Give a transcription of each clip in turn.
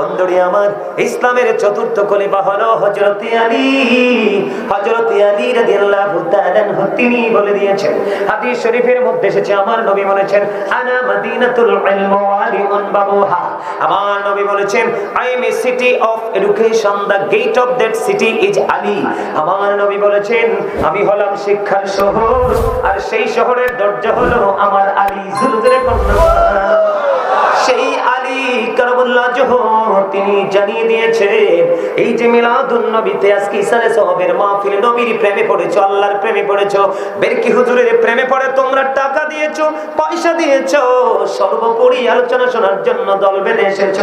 বন্ধুরি আমার, ইসলামের চতুর্থ খলিফা হলো হযরতে আলী। হযরতে আলী রাদিয়াল্লাহু তাআলা তিনি বলে দিয়েছেন, হাদিস শরীফের মধ্যে এসেছে, আমার নবী বলেছেন, আনা মাদিনাতুল ইলম ওয়া আলিউন বাবুহা। আমার নবী বলেছেন I am a city of education the gate of that city is Ali আমার নবী বলেছেন, আমি হলাম শিক্ষার শহর, আর সেই শহরের দরজা হলো আমার আলী জুলজুরে কন্যা সেই আলী কারবুল্লাহ জোহর তিনি জানিয়ে দিয়েছেন, এই যে মিলাদুন নবীতে আজকে ইসালে সাহাবের মাহফিল নবীর প্রেমে পড়েছো, আল্লাহর প্রেমে পড়েছো, বেরকি হুজুরের প্রেমে পড়ে তোমরা টাকা দিয়েছ, পয়সা দিয়েছ, সর্বোপরি আলোচনা শোনার জন্য দল বেঁধে এসেছ।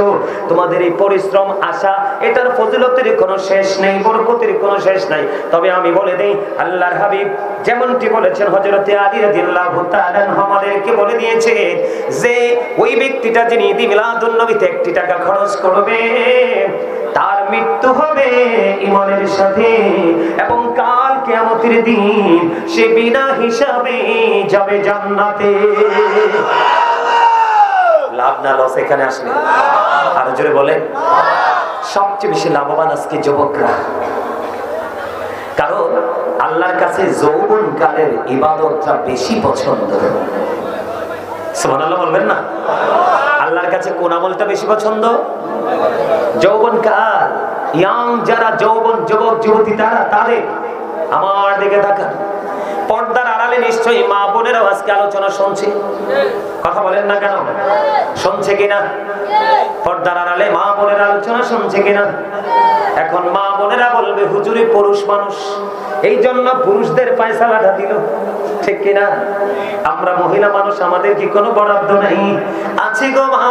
তোমাদের এই পরিশ্রম, আশা, এটার ফজিলতের কোনো শেষ নেই, বরকতের কোনো শেষ নাই। তবে আমি বলে দেই, আল্লাহর হাবিব যেমনটি বলেছেন, হযরতে আলী রাদিয়াল্লাহু তাআলা আমাদেরকে বলে দিয়েছে যে, ওই ব্যক্তিটা যিনি মিলাদুন নবীতে একটি টাকা খরচ করবে তার মৃত্যু হবে ইমানের সাথে এবং কাল কিয়ামতের দিন সে বিনা হিসাবে যাবে জান্নাতে। লাভ না লস এখানে আসলে। আরও জোরে বলেন। সবচেয়ে বেশি লাভবান আজকে যুবকরা। কারণ আল্লাহর কাছে যৌবন কালের ইবাদতটা বেশি পছন্দ। সুবহানাল্লাহ বলবেন না? আল্লাহর কাছে কোন আমলটা বেশি পছন্দ? যৌবন কাল ইয়াং যারা যৌবন যুবক, যুবতী, তারা তাদের। আমার দিকে তাকান। পর্দার আড়ালে নিশ্চয়ই মা বোনেরাও আজকে আলোচনা শুনছে। কথা বলেন না কেন? শুনছে কিনা? পর্দার আড়ালে মা বোনের আলোচনা শুনছে কিনা? এখন মা বোনেরা বলবে, হুজুরে, পুরুষ মানুষ। এই জন্য পুরুষদের পায়সালাটা দিল। ঠিক কিনা? আমরা মহিলা মানুষ, আমাদের কি কোনো বরাদ্দ নাই? আছে গো মা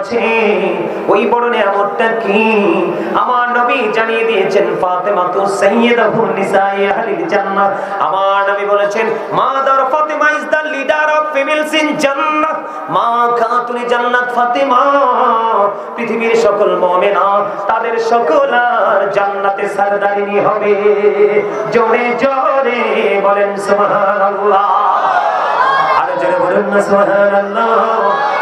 আছে। ওই বড় নিয়ামতটা কি? আমার নবী জানিয়ে দিয়েছেন ফাতেমা তো আমার নবী বলেছেন Fatima is the leader of females in জান্নাহ। মা জান্নাত ফাতেমা, পৃথিবীর সকল মুমিনা, তাদের সকল আর জান্নাতে সরদারিনী হবে। জোরে জোরে বলেন, সুবহানাল্লাহ। আর জোরে বলুন না, সুবহানাল্লাহ।